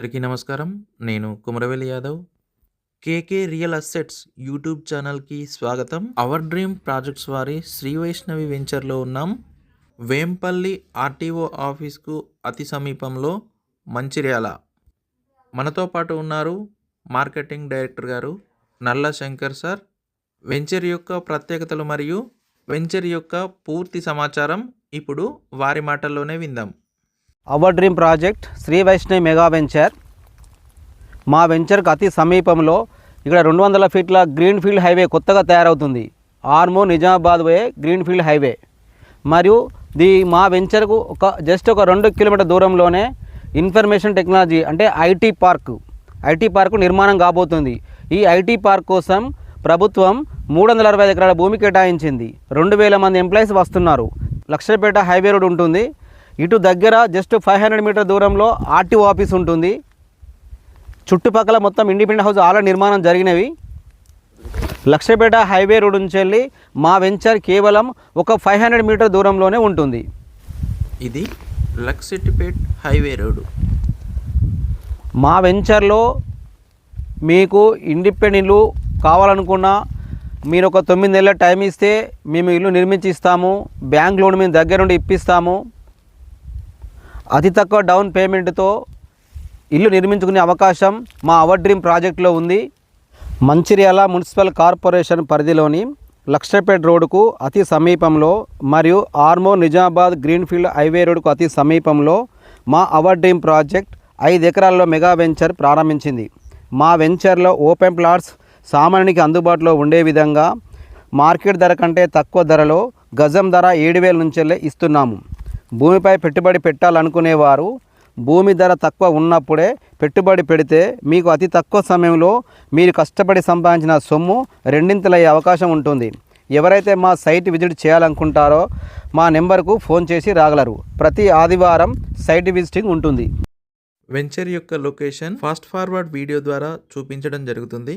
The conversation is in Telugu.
అందరికీ నమస్కారం. నేను Kumaraveli Yadav. KK real assets YouTube ఛానల్కి స్వాగతం. అవర్ డ్రీమ్ ప్రాజెక్ట్స్ వారి శ్రీ వైష్ణవి వెంచర్లో ఉన్నాం. వేంపల్లి ఆర్టీఓ ఆఫీస్కు అతి సమీపంలో మంచిర్యాల. మనతో పాటు ఉన్నారు మార్కెటింగ్ డైరెక్టర్ గారు నల్ల శంకర్ సార్. వెంచర్ యొక్క ప్రత్యేకతలు మరియు వెంచర్ యొక్క పూర్తి సమాచారం ఇప్పుడు వారి మాటల్లోనే విందాం. Our dream project Shri Vaishnavi mega venture. మా వెంచర్కి అతి సమీపంలో ఇక్కడ రెండు వందల ఫీట్ల గ్రీన్ ఫీల్డ్ హైవే కొత్తగా తయారవుతుంది. Armoor Nizamabad way green field highway. మరియు ది మా వెంచర్కు ఒక జస్ట్ ఒక రెండు కిలోమీటర్ దూరంలోనే ఇన్ఫర్మేషన్ టెక్నాలజీ అంటే ఐటీ పార్క్ ఐటీ పార్కు నిర్మాణం కాబోతుంది. ఈ ఐటీ పార్క్ కోసం ప్రభుత్వం మూడు వందల అరవై ఎకరాల భూమి కేటాయించింది. రెండు వేల మంది ఎంప్లాయీస్ వస్తున్నారు. లక్షపేట హైవే రోడ్ ఉంటుంది. ఇటు దగ్గర జస్ట్ ఫైవ్ హండ్రెడ్ మీటర్ దూరంలో ఆర్టీఓ ఆఫీస్ ఉంటుంది. చుట్టుపక్కల మొత్తం ఇండిపెండెంట్ హౌస్ ఆల్రెడీ నిర్మాణం జరిగినవి. లక్షపేట హైవే రోడ్ నుంచి వెళ్ళి మా వెంచర్ కేవలం ఒక ఫైవ్ హండ్రెడ్ మీటర్ దూరంలోనే ఉంటుంది. ఇది లక్సిటిపేట్ హైవే రోడ్డు మా వెంచర్లో మీకు ఇండిపెండెంట్ ఇల్లు కావాలనుకున్నా మీరు ఒక తొమ్మిది నెలల టైం ఇస్తే మేము ఇల్లు నిర్మించి ఇస్తాము బ్యాంక్ లోన్ మేము దగ్గర నుండి ఇప్పిస్తాము. అతి తక్కువ డౌన్ పేమెంట్తో ఇల్లు నిర్మించుకునే అవకాశం మా అవర్ డ్రీమ్ ప్రాజెక్టులో ఉంది. మంచిర్యాల మున్సిపల్ కార్పొరేషన్ పరిధిలోని లక్షపేట్ రోడ్డుకు అతి సమీపంలో మరియు ఆర్మో నిజామాబాద్ గ్రీన్ఫీల్డ్ హైవే రోడ్డుకు అతి సమీపంలో మా అవర్ డ్రీమ్ ప్రాజెక్ట్ ఐదు ఎకరాల్లో మెగా వెంచర్ ప్రారంభించింది. మా వెంచర్లో ఓపెన్ ప్లాట్స్ సామాన్యునికి అందుబాటులో ఉండే విధంగా మార్కెట్ ధర కంటే తక్కువ ధరలో గజం ధర ఏడు వేల నుంచెల్లే ఇస్తున్నాము. భూమిపై పెట్టుబడి పెట్టాలనుకునేవారు భూమి ధర తక్కువ ఉన్నప్పుడే పెట్టుబడి పెడితే మీకు అతి తక్కువ సమయంలో మీరు కష్టపడి సంపాదించిన సొమ్ము రెండింతలయ్యే అవకాశం ఉంటుంది. ఎవరైతే మా సైట్ విజిట్ చేయాలనుకుంటారో మా నెంబర్కు ఫోన్ చేసి రాగలరు. ప్రతి ఆదివారం సైట్ విజిటింగ్ ఉంటుంది. వెంచర్ యొక్క లొకేషన్ ఫాస్ట్ ఫార్వర్డ్ వీడియో ద్వారా చూపించడం జరుగుతుంది.